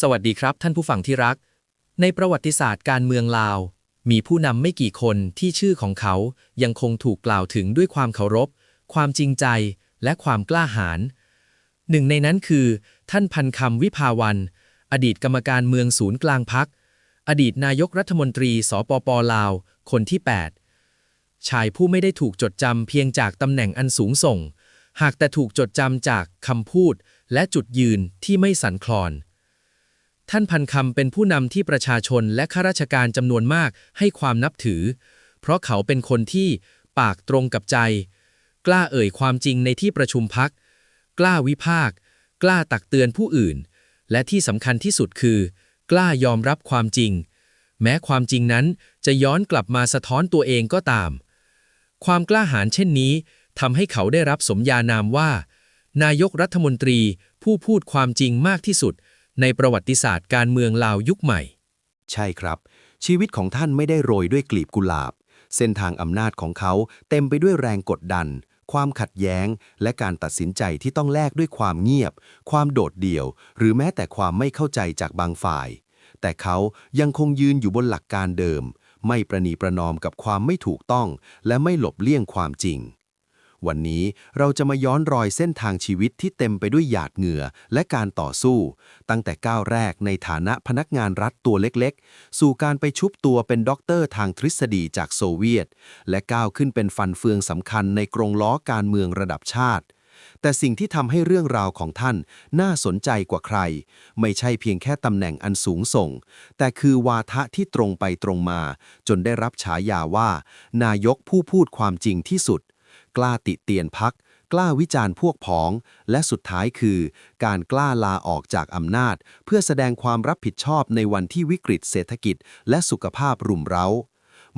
สวัสดีครับท่านผู้ฟังที่รัก ในประวัติศาสตร์การเมืองลาว มีผู้นำไม่กี่คนที่ชื่อของเขายังคงถูกกล่าวถึงด้วยความเคารพ ความจริงใจ และความกล้าหาญหนึ่งในนั้นคือ ท่านพันคำวิภาวัน อดีตกรรมการเมืองศูนย์กลางพัก อดีตนายกรัฐมนตรีสปปลาว คนที่ 8 ชายผู้ไม่ได้ถูกจดจำเพียงจากตำแหน่งอันสูงส่ง หากแต่ถูกจดจำจากคำพูดและจุดยืนที่ไม่สันคลอน ท่านพันคำเป็นผู้นำที่ประชาชนและข้าราชการจำนวนมากให้ความนับถือ เพราะเขาเป็นคนที่ปากตรงกับใจ กล้าเอ่ยความจริงในที่ประชุมพัก กล้าวิพากกล้าตักเตือนผู้อื่น และที่สำคัญที่สุดคือ กล้ายอมรับความจริง แม้ความจริงนั้นจะย้อนกลับมาสะท้อนตัวเองก็ตาม ความกล้าหาญเช่นนี้ทำให้เขาได้รับสมญานามว่า นายกรัฐมนตรีผู้พูดความจริงมากที่สุด ในประวัติศาสตร์การเมืองลาวยุคใหม่ ใช่ครับ ชีวิตของท่านไม่ได้โรยด้วยกลีบกุหลาบ เส้นทางอำนาจของเขาเต็มไปด้วยแรงกดดัน ความขัดแย้ง และการตัดสินใจที่ต้องแลกด้วยความเงียบ ความโดดเดี่ยว หรือแม้แต่ความไม่เข้าใจจากบางฝ่าย แต่เขายังคงยืนอยู่บนหลักการเดิม ไม่ประนีประนอมกับความไม่ถูกต้อง และไม่หลบเลี่ยงความจริง วันนี้เราจะมาย้อนรอยเส้นทางชีวิตที่เต็มไปด้วยหยาดเหงื่อและการต่อสู้ ตั้งแต่ก้าวแรกในฐานะพนักงานรัฐตัวเล็กๆ สู่การไปชุบตัวเป็นด็อกเตอร์ทางทฤษฎีจากโซเวียต และก้าวขึ้นเป็นฟันเฟืองสำคัญในกรงล้อการเมืองระดับชาติ แต่สิ่งที่ทำให้เรื่องราวของท่านน่าสนใจกว่าใคร ไม่ใช่เพียงแค่ตำแหน่งอันสูงส่ง แต่คือวาทะที่ตรงไปตรงมา จนได้รับฉายาว่า นายกผู้พูดความจริงที่สุด กล้าติเตียนพัก กล้าวิจารณ์พวกพ้อง และสุดท้ายคือ การกล้าลาออกจากอำนาจ เพื่อแสดงความรับผิดชอบในวันที่วิกฤตเศรษฐกิจ และสุขภาพรุมเร้า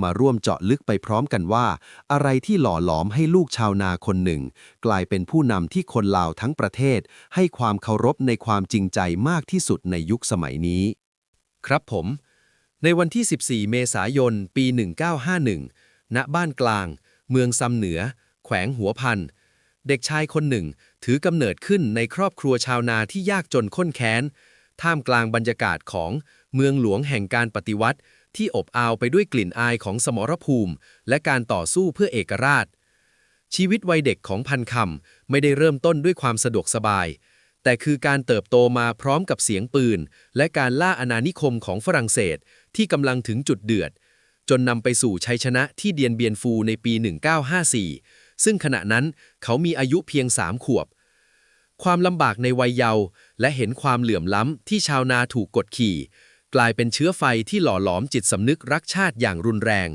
มาร่วมเจาะลึกไปพร้อมกันว่า อะไรที่หล่อหลอมให้ลูกชาวนาคนหนึ่ง กลายเป็นผู้นำที่คนลาวทั้งประเทศ ให้ความเคารพในความจริงใจมากที่สุดในยุคสมัยนี้ ครับผมในวันที่ 14 เมษายน ปี 1951 ณ บ้านกลาง เมืองซำเหนือ ขวงหัวพัน เด็กชายคนหนึ่ง ถือกำเนิดขึ้นในครอบครัวชาวนาที่ยากจนข้นแค้น ท่ามกลางบรรยากาศของเมืองหลวงแห่งการปฏิวัติ ที่อบอาวไปด้วยกลิ่นอายของสมรภูมิ และการต่อสู้เพื่อเอกราช ชีวิตวัยเด็กของพันคำไม่ได้เริ่มต้นด้วยความสะดวกสบาย แต่คือการเติบโตมาพร้อมกับเสียงปืน และการล่าอาณานิคมของฝรั่งเศสที่กำลังถึงจุดเดือดจนนำไปสู่ชัยชนะที่เดียนเบียนฟูในปี 1954 ซึ่งขณะนั้นเขามีอายุเพียงสามขวบ ความลำบากในวัยเยาว์และเห็นความเหลื่อมล้ำที่ชาวนาถูกกดขี่ กลายเป็นเชื้อไฟที่หล่อหลอมจิตสำนึกรักชาติอย่างรุนแรง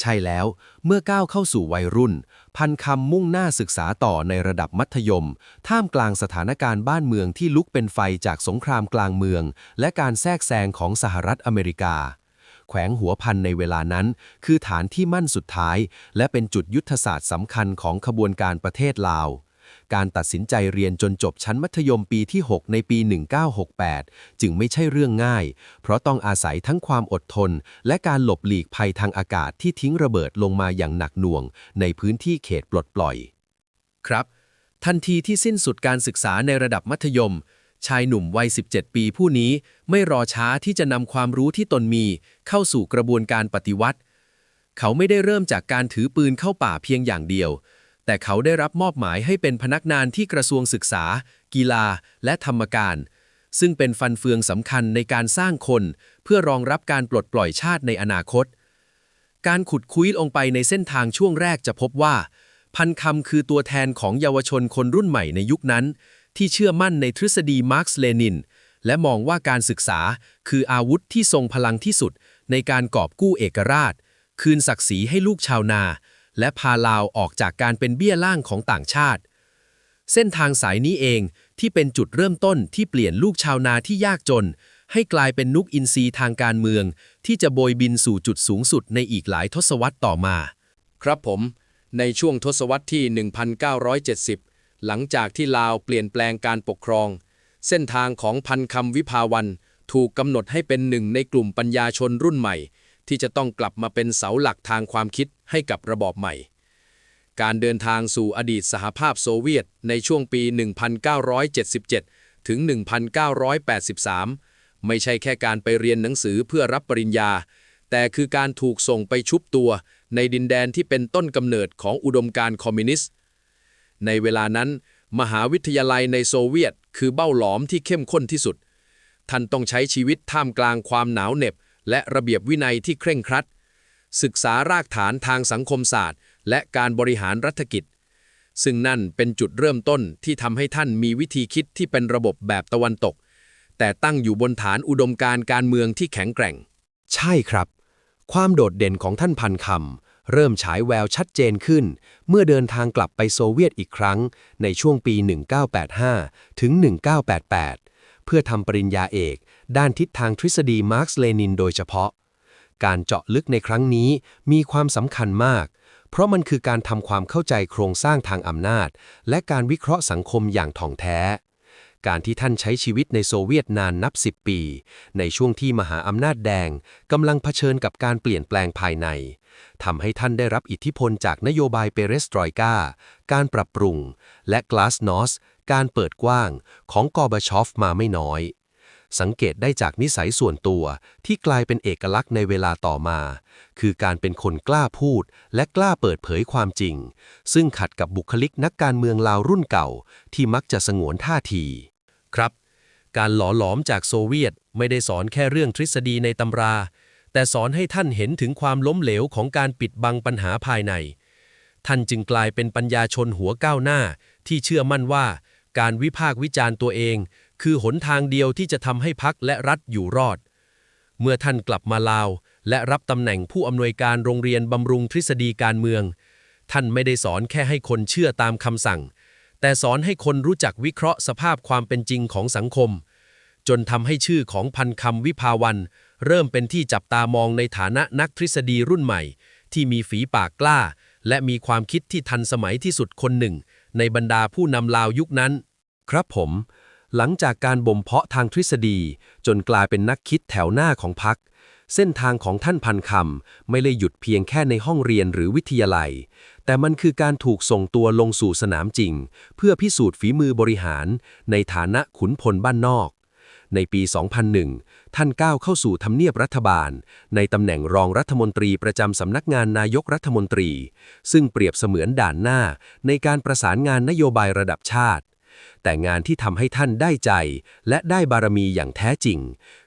ใช่แล้วเมื่อก้าวเข้าสู่วัยรุ่น พันคำมุ่งหน้าศึกษาต่อในระดับมัธยม ท่ามกลางสถานการณ์บ้านเมืองที่ลุกเป็นไฟจากสงครามกลางเมือง และการแทรกแซงของสหรัฐอเมริกา แขวงหัวพันในเวลานั้น คือฐานที่มั่นสุดท้าย และเป็นจุดยุทธศาสตร์สำคัญของขบวนการประเทศลาว การตัดสินใจเรียนจนจบชั้นมัธยมปีที่ 6 ในปี 1968 จึงไม่ใช่เรื่องง่าย เพราะต้องอาศัยทั้งความอดทน และการหลบหลีกภัยทางอากาศที่ทิ้งระเบิดลงมาอย่างหนักหน่วง ในพื้นที่เขตปลดปล่อย ครับ ทันทีที่สิ้นสุดการศึกษาในระดับมัธยม ชายหนุ่มวัย 17 ปีผู้นี้ไม่รอช้าที่จะนำความรู้ที่ตนมี เข้าสู่กระบวนการปฏิวัติ เขาไม่ได้เริ่มจากการถือปืนเข้าป่าเพียงอย่างเดียว แต่เขาได้รับมอบหมายให้เป็นพนักงานที่กระทรวงศึกษา กีฬา และธรรมการ ซึ่งเป็นฟันเฟืองสำคัญในการสร้างคน เพื่อรองรับการปลดปล่อยชาติในอนาคต การขุดคุยลงไปในเส้นทางช่วงแรกจะพบว่า พันคำคือตัวแทนของเยาวชนคนรุ่นใหม่ในยุคนั้น ที่เชื่อมั่นในทฤษฎีมาร์กซ์เลนิน และมองว่าการศึกษาคืออาวุธที่ทรงพลังที่สุดในการกอบกู้เอกราช คืนศักดิ์ศรีให้ลูกชาวนา และพาลาวออกจากการเป็นเบี้ยล่างของต่างชาติ เส้นทางสายนี้เองที่เป็นจุดเริ่มต้นที่เปลี่ยนลูกชาวนาที่ยากจน ให้กลายเป็นนุกอินทรีทางการเมือง ที่จะโบยบินสู่จุดสูงสุดในอีกหลายทศวรรษต่อมา ครับผม ในช่วงทศวรรษที่ 1970 หลังจากที่ลาวเปลี่ยนแปลงการปกครอง เส้นทางของพันคำวิภาวันถูกกำหนดให้เป็นหนึ่งในกลุ่มปัญญาชนรุ่นใหม่ ที่จะต้องกลับมาเป็นเสาหลักทางความคิดให้กับระบอบใหม่ การเดินทางสู่อดีตสหภาพโซเวียตในช่วงปี 1977 ถึง 1983 ไม่ใช่แค่การไปเรียนหนังสือเพื่อรับปริญญา แต่คือการถูกส่งไปชุบตัวในดินแดนที่เป็นต้นกำเนิดของอุดมการคอมมิวนิสต์ ในเวลานั้น มหาวิทยาลัยในโซเวียต คือเบ้าหลอมที่เข้มข้นที่สุด ท่านต้องใช้ชีวิตท่ามกลางความหนาวเหน็บ และระเบียบวินัยที่เคร่งครัด ศึกษารากฐานทางสังคมศาสตร์ และการบริหารรัฐกิจ ซึ่งนั่นเป็นจุดเริ่มต้นที่ทำให้ท่านมีวิธีคิดที่เป็นระบบแบบตะวันตก แต่ตั้งอยู่บนฐานอุดมการการเมืองที่แข็งแกร่ง ใช่ครับ ความโดดเด่นของท่านพันคำ เริ่มฉายแววชัดเจนขึ้น เมื่อเดินทางกลับไปโซเวียตอีกครั้ง ในช่วงปี 1985 ถึง 1988 เพื่อทำปริญญาเอก ด้านทิศทางทฤษฎีมาร์กซ์เลนินโดยเฉพาะ การเจาะลึกในครั้งนี้มีความสำคัญมาก เพราะมันคือการทำความเข้าใจโครงสร้างทางอำนาจ และการวิเคราะห์สังคมอย่างถ่องแท้การที่ท่านใช้ชีวิตในโซเวียตนานนับ 10 ปี ในช่วงที่มหาอำนาจแดงกำลังเผชิญกับการเปลี่ยนแปลงภายใน ทำให้ท่านได้รับอิทธิพลจากนโยบายเปเรสตรอยกาการปรับปรุง และกลาสนอสการเปิดกว้างของกอบาชอฟมาไม่น้อย สังเกตได้จากนิสัยส่วนตัวที่กลายเป็นเอกลักษณ์ในเวลาต่อมา คือการเป็นคนกล้าพูดและกล้าเปิดเผยความจริง ซึ่งขัดกับบุคลิกนักการเมืองลาวรุ่นเก่า ที่มักจะสงวนท่าที ครับ การหล่อหลอมจากโซเวียตไม่ได้สอนแค่เรื่องทฤษฎีในตำรา แต่สอนให้ท่านเห็นถึงความล้มเหลวของการปิดบังปัญหาภายใน ท่านจึงกลายเป็นปัญญาชนหัวก้าวหน้า ที่เชื่อมั่นว่า การวิพากษ์วิจารณ์ตัวเอง คือหนทางเดียวที่จะทำให้พักและรัฐอยู่รอด เมื่อท่านกลับมาลาว และรับตำแหน่งผู้อำนวยการโรงเรียนบำรุงทฤษฎีการเมือง ท่านไม่ได้สอนแค่ให้คนเชื่อตามคำสั่ง แต่สอนให้คนรู้จักวิเคราะห์สภาพความเป็นจริงของสังคม จนทำให้ชื่อของพันคำวิภาวัน เริ่มเป็นที่จับตามองในฐานะนักทฤษฎีรุ่นใหม่ ที่มีฝีปากกล้า และมีความคิดที่ทันสมัยที่สุดคนหนึ่ง ในบรรดาผู้นำลาวยุคนั้น ครับผม หลังจากการบ่มเพาะทางทฤษฎี จนกลายเป็นนักคิดแถวหน้าของพรรคเส้นทางของท่านพันคำไม่ได้หยุดเพียงแค่ในห้องเรียนหรือวิทยาลัย แต่มันคือการถูกส่งตัวลงสู่สนามจริง เพื่อพิสูจน์ฝีมือบริหาร ในฐานะขุนพลบ้านนอก ในปี 2001 ท่านก้าวเข้าสู่ทำเนียบรัฐบาล ในตำแหน่งรองรัฐมนตรีประจำสำนักงานนายกรัฐมนตรี ซึ่งเปรียบเสมือนด่านหน้าในการประสานงานนโยบายระดับชาติ แต่งานที่ทำให้ท่านได้ใจ และได้บารมีอย่างแท้จริง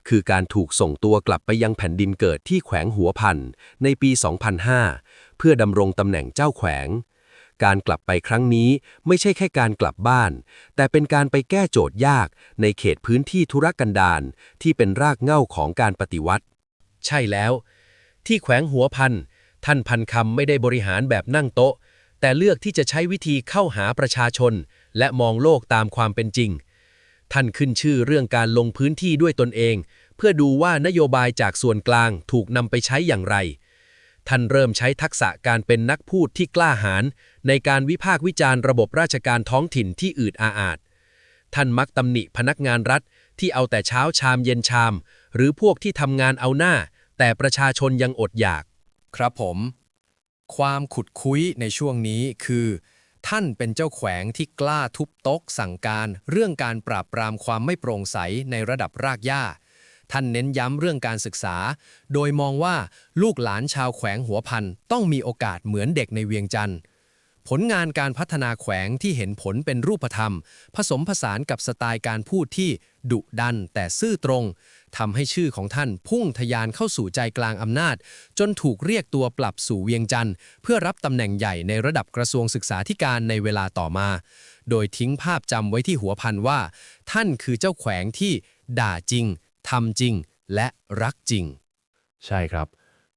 คือการถูกส่งตัวกลับไปยังแผ่นดินเกิดที่แขวงหัวพันในปี 2005 เพื่อดำรงตำแหน่งเจ้าแขวง การกลับไปครั้งนี้ไม่ใช่แค่การกลับบ้าน แต่เป็นการไปแก้โจทย์ยากในเขตพื้นที่ธุรกันดารที่เป็นรากเหง้าของการปฏิวัติ ใช่แล้ว ที่แขวงหัวพัน ท่านพันคำไม่ได้บริหารแบบนั่งโต๊ะ แต่เลือกที่จะใช้วิธีเข้าหาประชาชน และมองโลกตามความเป็นจริง ท่านขึ้นชื่อเรื่องการลงพื้นที่ด้วยตนเอง เพื่อดูว่านโยบายจากส่วนกลางถูกนำไปใช้อย่างไร ท่านเริ่มใช้ทักษะการเป็นนักพูดที่กล้าหาญในการวิพากษ์วิจารณ์ระบบราชการท้องถิ่นที่อืดอาอาด ท่านมักตำหนิพนักงานรัฐที่เอาแต่เช้าชามเย็นชาม หรือพวกที่ทำงานเอาหน้า แต่ประชาชนยังอดอยาก ครับผม ความขุดคุ้ยในช่วงนี้คือ ท่านเป็นเจ้าแขวงที่กล้าทุบโต๊ะสั่งการ เรื่องการปราบปรามความไม่โปร่งใสในระดับรากหญ้า ท่านเน้นย้ำเรื่องการศึกษา โดยมองว่าลูกหลานชาวแขวงหัวพันต้องมีโอกาสเหมือนเด็กในเวียงจันทร์ผลงานการพัฒนาแขวงที่เห็นผลเป็นรูปธรรม ผสมผสานกับสไตล์การพูดที่ดุดันแต่ซื่อตรงทำให้ชื่อของท่านพุ่งทะยานเข้าสู่ใจกลางอำนาจ จนถูกเรียกตัวปรับสู่เวียงจันทร์เพื่อรับตำแหน่งใหญ่ในระดับกระทรวงศึกษาธิการในเวลาต่อมา โดยทิ้งภาพจำไว้ที่หัวพันว่า ท่านคือเจ้าแขวงที่ด่าจริง ทำจริง และรักจริง ใช่ครับ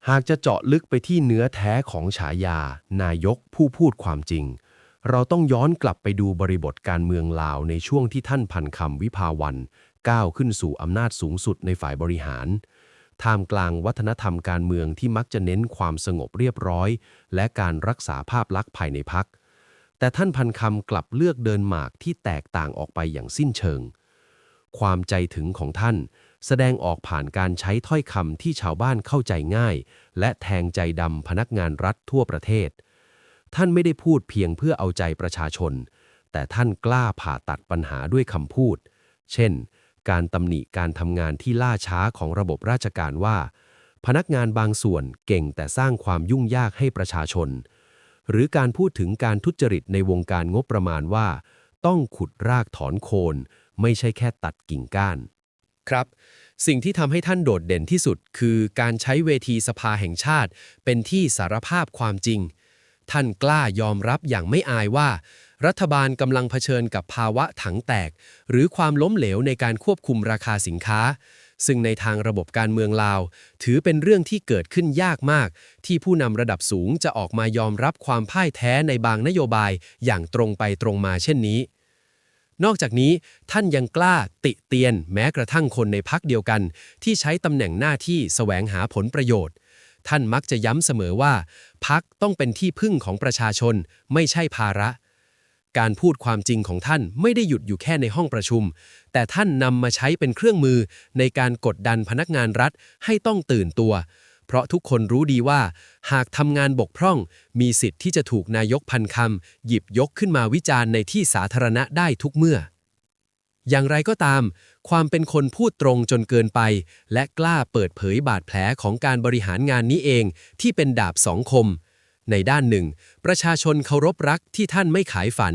หากจะเจาะลึกไปที่เนื้อแท้ของฉายา นายกผู้พูดความจริง เราต้องย้อนกลับไปดูบริบทการเมืองลาวในช่วงที่ท่านพันคำวิภาวันก้าวขึ้นสู่อำนาจสูงสุดในฝ่ายบริหาร ท่ามกลางวัฒนธรรมการเมืองที่มักจะเน้นความสงบเรียบร้อย และการรักษาภาพลักษณ์ภายในพัก แต่ท่านพันคำกลับเลือกเดินหมากที่แตกต่างออกไปอย่างสิ้นเชิง ความใจถึงของท่าน แสดงออกผ่านการใช้ถ้อยคำที่ชาวบ้านเข้าใจง่าย และแทงใจดำพนักงานรัฐทั่วประเทศ ท่านไม่ได้พูดเพียงเพื่อเอาใจประชาชน แต่ท่านกล้าผ่าตัดปัญหาด้วยคำพูด เช่น การตำหนิการทำงานที่ล่าช้าของระบบราชการว่า พนักงานบางส่วนเก่งแต่สร้างความยุ่งยากให้ประชาชน หรือการพูดถึงการทุจริตในวงการงบประมาณว่า ต้องขุดรากถอนโคน ไม่ใช่แค่ตัดกิ่งก้าน ครับ สิ่งที่ทำให้ท่านโดดเด่นที่สุด คือการใช้เวทีสภาแห่งชาติ เป็นที่สารภาพความจริง ท่านกล้ายอมรับอย่างไม่อายว่า รัฐบาลกำลังเผชิญกับภาวะถังแตก หรือความล้มเหลวในการควบคุมราคาสินค้า ซึ่งในทางระบบการเมืองลาว ถือเป็นเรื่องที่เกิดขึ้นยากมาก ที่ผู้นำระดับสูงจะออกมายอมรับความพ่ายแท้ในบางนโยบายอย่างตรงไปตรงมาเช่นนี้ นอกจากนี้ท่านยังกล้าติเตียนแม้กระทั่งคนในพักเดียวกัน ที่ใช้ตำแหน่งหน้าที่แสวงหาผลประโยชน์ ท่านมักจะย้ำเสมอว่า พักต้องเป็นที่พึ่งของประชาชน ไม่ใช่ภาระ การพูดความจริงของท่านไม่ได้หยุดอยู่แค่ในห้องประชุม แต่ท่านนำมาใช้เป็นเครื่องมือในการกดดันพนักงานรัฐให้ต้องตื่นตัว เพราะทุกคนรู้ดีว่า หากทำงานบกพร่อง มีสิทธิ์ที่จะถูกนายกพันคำหยิบยกขึ้นมาวิจารณ์ในที่สาธารณะได้ทุกเมื่อ อย่างไรก็ตาม ความเป็นคนพูดตรงจนเกินไป และกล้าเปิดเผยบาดแผลของการบริหารงานนี้เอง ที่เป็นดาบสองคม ในด้านหนึ่ง ประชาชนเคารพรักที่ท่านไม่ขายฝัน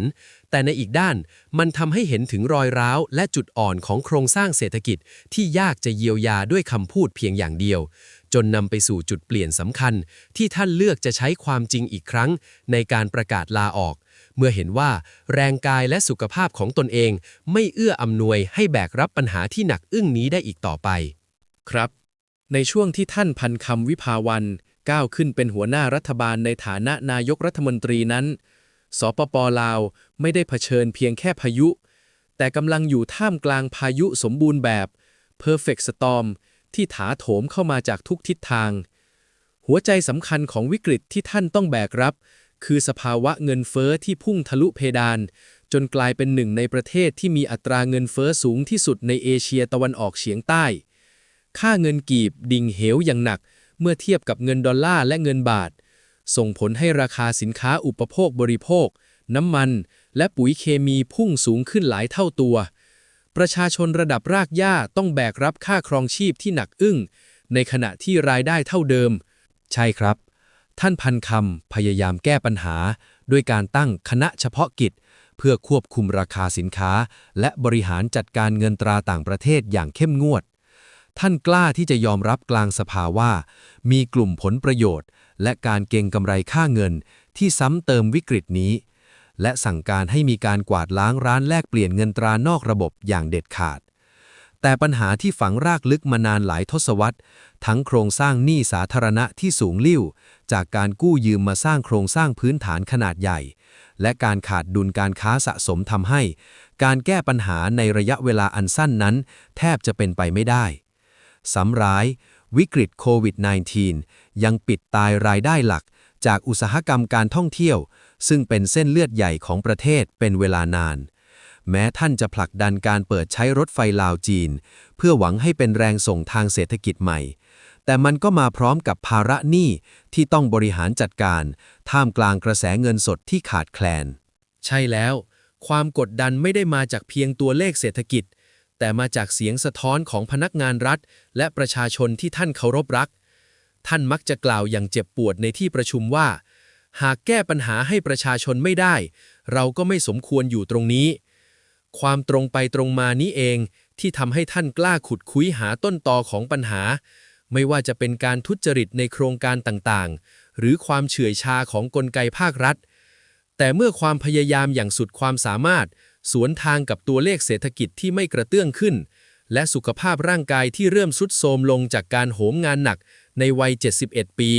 แต่ในอีกด้านมันทำให้เห็นถึงรอยร้าว และจุดอ่อนของโครงสร้างเศรษฐกิจที่ยากจะเยียวยาด้วยคำพูดเพียงอย่างเดียว จนนำไปสู่จุดเปลี่ยนสำคัญ ที่ท่านเลือกจะใช้ความจริงอีกครั้ง ในการประกาศลาออก เมื่อเห็นว่าแรงกายและสุขภาพของตนเอง ไม่เอื้ออำนวยให้แบกรับปัญหาที่หนักอึ้งนี้ได้อีกต่อไป ครับ ในช่วงที่ท่านพันคำวิภาวันก้าวขึ้นเป็นหัวหน้ารัฐบาลในฐานะนายกรัฐมนตรีนั้น สปปลาวไม่ได้เผชิญเพียงแค่พายุ แต่กำลังอยู่ท่ามกลางพายุสมบูรณ์แบบ Perfect Storm ที่ถาโถมเข้ามาจากทุกทิศทาง หัวใจสำคัญของวิกฤตที่ท่านต้องแบกรับ คือสภาวะเงินเฟอ้อที่พุ่งทะลุเพดาน จนกลายเป็นหนึ่งในประเทศที่มีอัตราเงินเฟอ้อสูงที่สุดในเอเชียตะวันออกเฉียงใต้ ค่าเงินกีบดิ่งเหวอย่างหนัก เมื่อเทียบกับเงินดอลลาร์และเงินบาท ส่งผลให้ราคาสินค้าอุปโภคบริโภค น้ำมัน และปุ๋ยเคมีพุ่งสูงขึ้นหลายเท่าตัว ประชาชนระดับรากหญ้าต้องแบกรับค่าครองชีพที่หนักอึ้ง ในขณะที่รายได้เท่าเดิม ใช่ครับ ท่านพันคำพยายามแก้ปัญหา ด้วยการตั้งคณะเฉพาะกิจ เพื่อควบคุมราคาสินค้า และบริหารจัดการเงินตราต่างประเทศอย่างเข้มงวด ท่านกล้าที่จะยอมรับกลางสภาว่า มีกลุ่มผลประโยชน์ และการเก็งกำไรค่าเงินที่ซ้ำเติมวิกฤตนี้ และสั่งการให้มีการกวาดล้างร้านแลกเปลี่ยนเงินตรานอกระบบอย่างเด็ดขาด แต่ปัญหาที่ฝังรากลึกมานานหลายทศวรรษ ทั้งโครงสร้างหนี้สาธารณะที่สูงลิ่ว จากการกู้ยืมมาสร้างโครงสร้างพื้นฐานขนาดใหญ่ และการขาดดุลการค้าสะสมทำให้ การแก้ปัญหาในระยะเวลาอันสั้นนั้น แทบจะเป็นไปไม่ได้สำร้าย วิกฤตโควิด -19 ยังปิดตายรายได้หลักจากอุตสาหกรรมการท่องเที่ยว ซึ่งเป็นเส้นเลือดใหญ่ของประเทศเป็นเวลานาน แม้ท่านจะผลักดันการเปิดใช้รถไฟลาวจีน เพื่อหวังให้เป็นแรงส่งทางเศรษฐกิจใหม่ แต่มันก็มาพร้อมกับภาระหนี้ที่ต้องบริหารจัดการ ท่ามกลางกระแสเงินสดที่ขาดแคลน ใช่แล้ว ความกดดันไม่ได้มาจากเพียงตัวเลขเศรษฐกิจ แต่มาจากเสียงสะท้อนของพนักงานรัฐ และประชาชนที่ท่านเคารพรัก ท่านมักจะกล่าวอย่างเจ็บปวดในที่ประชุมว่า หากแก้ปัญหาให้ประชาชนไม่ได้ เราก็ไม่สมควรอยู่ตรงนี้ ความตรงไปตรงมานี้เองที่ทำให้ท่านกล้าขุดคุยหาต้นตอของปัญหา ไม่ว่าจะเป็นการทุจริตในโครงการต่างๆ หรือความเฉื่อยชาของกลไกภาครัฐ แต่เมื่อความพยายามอย่างสุดความสามารถ สวนทางกับตัวเลขเศรษฐกิจที่ไม่กระเตื้องขึ้น และสุขภาพร่างกายที่เริ่มสุดโทรมลงจากการโหมงานหนักในวัย 71 ปี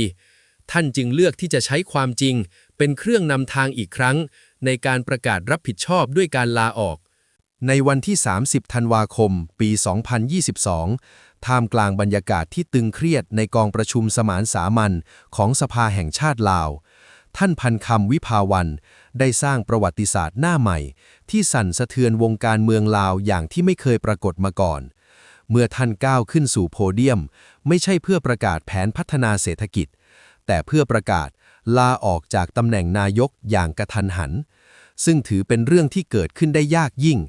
ท่านจึงเลือกที่จะใช้ความจริง เป็นเครื่องนำทางอีกครั้ง ในการประกาศรับผิดชอบด้วยการลาออก ในวันที่ 30 ธันวาคม ปี 2022 ท่ามกลางบรรยากาศที่ตึงเครียดในกองประชุมสมานสามัญของสภาแห่งชาติลาว ท่านพันคำวิภาวัน ได้สร้างประวัติศาสตร์หน้าใหม่ ที่สั่นสะเทือนวงการเมืองลาวอย่างที่ไม่เคยปรากฏมาก่อนเมื่อท่านก้าวขึ้นสู่โพเดียม ไม่ใช่เพื่อประกาศแผนพัฒนาเศรษฐกิจ แต่เพื่อประกาศลาออกจากตำแหน่งนายกอย่างกระทันหัน ซึ่งถือเป็นเรื่องที่เกิดขึ้นได้ยากยิ่ง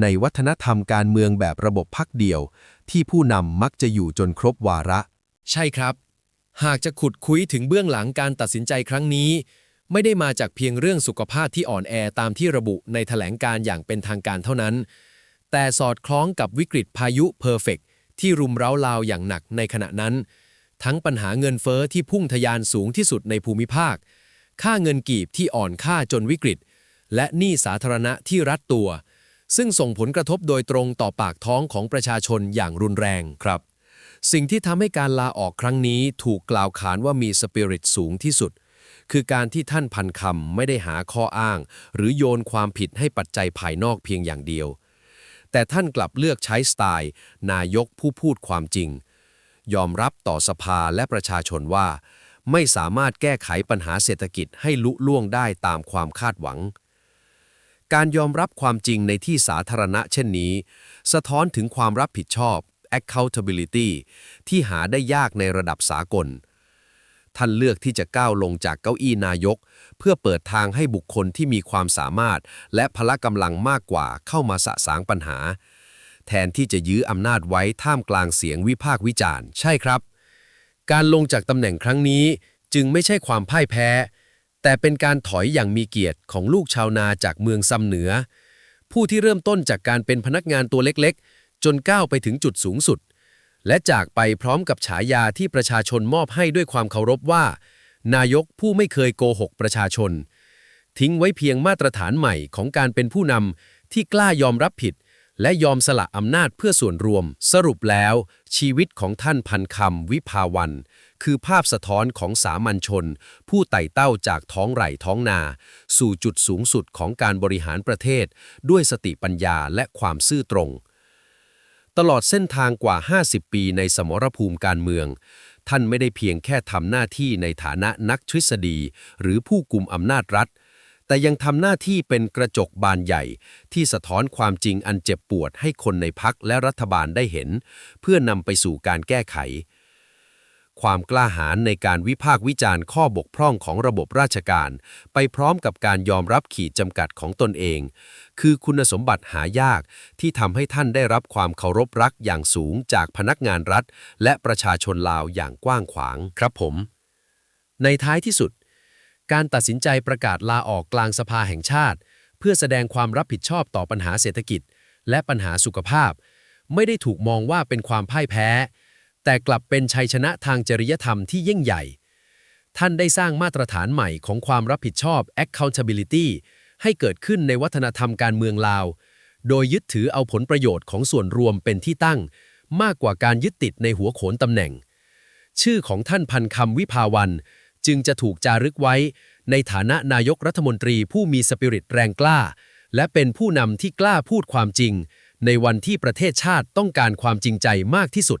ในวัฒนธรรมการเมืองแบบระบบพักเดียว ที่ผู้นำมักจะอยู่จนครบวาระ ใช่ครับ หากจะขุดคุยถึงเบื้องหลังการตัดสินใจครั้งนี้ ไม่ได้มาจากเพียงเรื่องสุขภาพที่อ่อนแอตามที่ระบุในแถลงการอย่างเป็นทางการเท่านั้น แต่สอดคล้องกับวิกฤตพายุเพอร์เฟกที่รุมเร้าลาวอย่างหนักในขณะนั้น ทั้งปัญหาเงินเฟอ้อที่พุ่งทะยานสูงที่สุดในภูมิภาค ค่าเงินกีบที่อ่อนค่าจนวิกฤต และหนี้สาธารณะที่รัดตัว ซึ่งส่งผลกระทบโดยตรงต่อปากท้องของประชาชนอย่างรุนแรงครับ สิ่งที่ทำให้การลาออกครั้งนี้ถูกกล่าวขานว่ามีสปิริตสูงที่สุด คือการที่ท่านพันคำไม่ได้หาข้ออ้าง หรือโยนความผิดให้ปัจจัยภายนอกเพียงอย่างเดียว แต่ท่านกลับเลือกใช้สไตล์ นายกผู้พูดความจริง ยอมรับต่อสภาและประชาชนว่า ไม่สามารถแก้ไขปัญหาเศรษฐกิจให้ลุล่วงได้ตามความคาดหวัง การยอมรับความจริงในที่สาธารณะเช่นนี้ สะท้อนถึงความรับผิดชอบ accountability ที่หาได้ยากในระดับสากล ท่านเลือกที่จะก้าวลงจากเก้าอี้นายก เพื่อเปิดทางให้บุคคลที่มีความสามารถ และพละกำลังมากกว่าเข้ามาสะสางปัญหา แทนที่จะยื้ออำนาจไว้ท่ามกลางเสียงวิพากษ์วิจารณ์ ใช่ครับ การลงจากตำแหน่งครั้งนี้จึงไม่ใช่ความพ่ายแพ้ แต่เป็นการถอยอย่างมีเกียรติของลูกชาวนาจากเมืองซำเหนือ ผู้ที่เริ่มต้นจากการเป็นพนักงานตัวเล็กๆ จนก้าวไปถึงจุดสูงสุด และจากไปพร้อมกับฉายาที่ประชาชนมอบให้ด้วยความเคารพว่า นายกผู้ไม่เคยโกหกประชาชน ทิ้งไว้เพียงมาตรฐานใหม่ของการเป็นผู้นำที่กล้ายอมรับผิด และยอมสละอำนาจเพื่อส่วนรวม สรุปแล้ว ชีวิตของท่านพันคำวิภาวัน คือภาพสะท้อนของสามัญชน ผู้ไต่เต้าจากท้องไร่ท้องนา สู่จุดสูงสุดของการบริหารประเทศ ด้วยสติปัญญาและความซื่อตรง ตลอดเส้นทางกว่า 50 ปีในสมรภูมิการเมือง ท่านไม่ได้เพียงแค่ทำหน้าที่ในฐานะนักทฤษฎี หรือผู้กุมอำนาจรัฐ แต่ยังทำหน้าที่เป็นกระจกบานใหญ่ ที่สะท้อนความจริงอันเจ็บปวดให้คนในพักและรัฐบาลได้เห็น เพื่อนำไปสู่การแก้ไข ความกล้าหาญในการวิพากษ์วิจารณ์ข้อบกพร่องของระบบราชการ ไปพร้อมกับการยอมรับขีดจำกัดของตนเอง คือคุณสมบัติหายากที่ทำให้ท่านได้รับความเคารพรักอย่างสูงจากพนักงานรัฐ และประชาชนลาวอย่างกว้างขวางครับผม ในท้ายที่สุด การตัดสินใจประกาศลาออกกลางสภาแห่งชาติ เพื่อแสดงความรับผิดชอบต่อปัญหาเศรษฐกิจ และปัญหาสุขภาพ ไม่ได้ถูกมองว่าเป็นความพ่ายแพ้ แต่กลับเป็นชัยชนะทางจริยธรรมที่ยิ่งใหญ่ ท่านได้สร้างมาตรฐานใหม่ของความรับผิดชอบ accountability ให้เกิดขึ้นในวัฒนธรรมการเมืองลาว โดยยึดถือเอาผลประโยชน์ของส่วนรวมเป็นที่ตั้ง มากกว่าการยึดติดในหัวโขนตำแหน่ง ชื่อของท่านพันคำวิภาวัน จึงจะถูกจารึกไว้ ในฐานะนายกรัฐมนตรีผู้มีสปิริตแรงกล้า และเป็นผู้นำที่กล้าพูดความจริง ในวันที่ประเทศชาติต้องการความจริงใจมากที่สุด